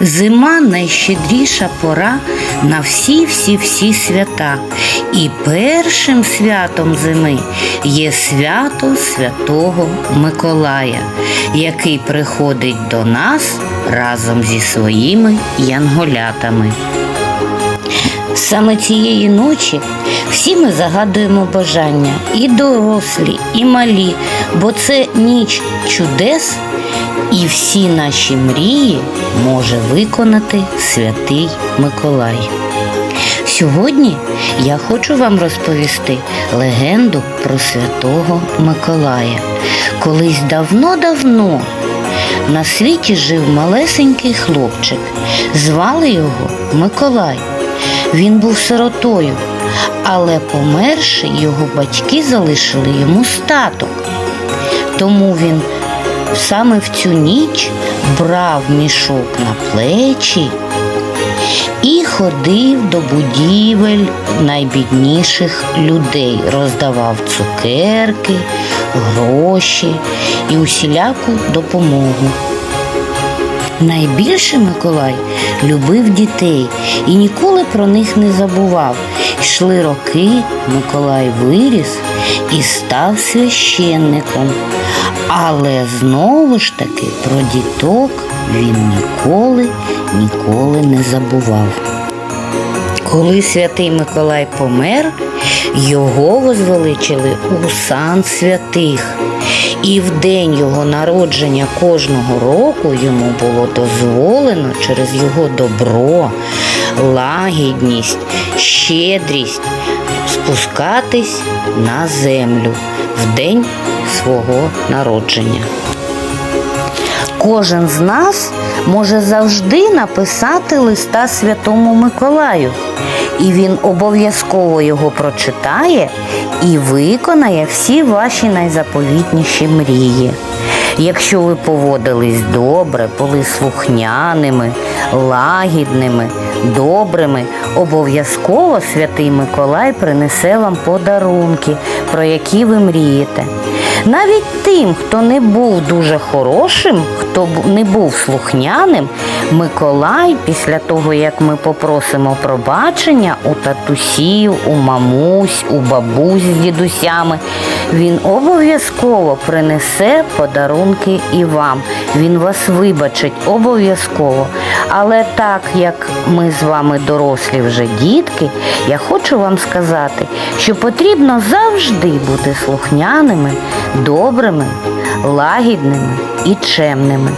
Зима найщедріша пора на всі-всі-всі свята. І першим святом зими є свято Святого Миколая, який приходить до нас разом зі своїми янголятами. Саме цієї ночі всі ми загадуємо бажання, і дорослі, і малі, бо це ніч чудес, і всі наші мрії може виконати святий Миколай. Сьогодні я хочу вам розповісти легенду про святого Миколая. Колись давно-давно на світі жив малесенький хлопчик. Звали його Миколай. Він був сиротою, але померши, його батьки залишили йому статок. Тому він саме в цю ніч брав мішок на плечі і ходив до будівель найбідніших людей, роздавав цукерки, гроші і усіляку допомогу. Найбільше Миколай любив дітей і ніколи про них не забував. Йшли роки, Миколай виріс і став священником. Але знову ж таки про діток він ніколи, ніколи не забував. Коли святий Миколай помер, його возвеличили у сан святих. І в день його народження кожного року йому було дозволено через його добро, лагідність, щедрість спускатись на землю в день свого народження. Кожен з нас може завжди написати листа Святому Миколаю, і він обов'язково його прочитає і виконає всі ваші найзаповітніші мрії. Якщо ви поводились добре, були слухняними, лагідними, добрими, обов'язково святий Миколай принесе вам подарунки, про які ви мрієте. Навіть тим, хто не був дуже хорошим, хто не був слухняним, Миколай, після того, як ми попросимо пробачення у татусів, у мамусь, у бабусь з дідусями, він обов'язково принесе подарунки і вам. Він вас вибачить обов'язково. Але так як ми з вами дорослі вже дітки, я хочу вам сказати, що потрібно завжди бути слухняними, добрими, лагідними і чемними.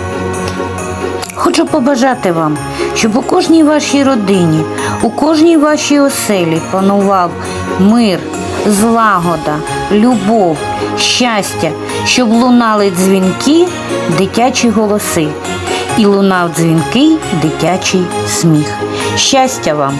Хочу побажати вам, щоб у кожній вашій родині, у кожній вашій оселі панував мир, злагода, любов, щастя, щоб лунали дзвінки, дитячі голоси, і лунав дзвінкий дитячий сміх. Щастя вам!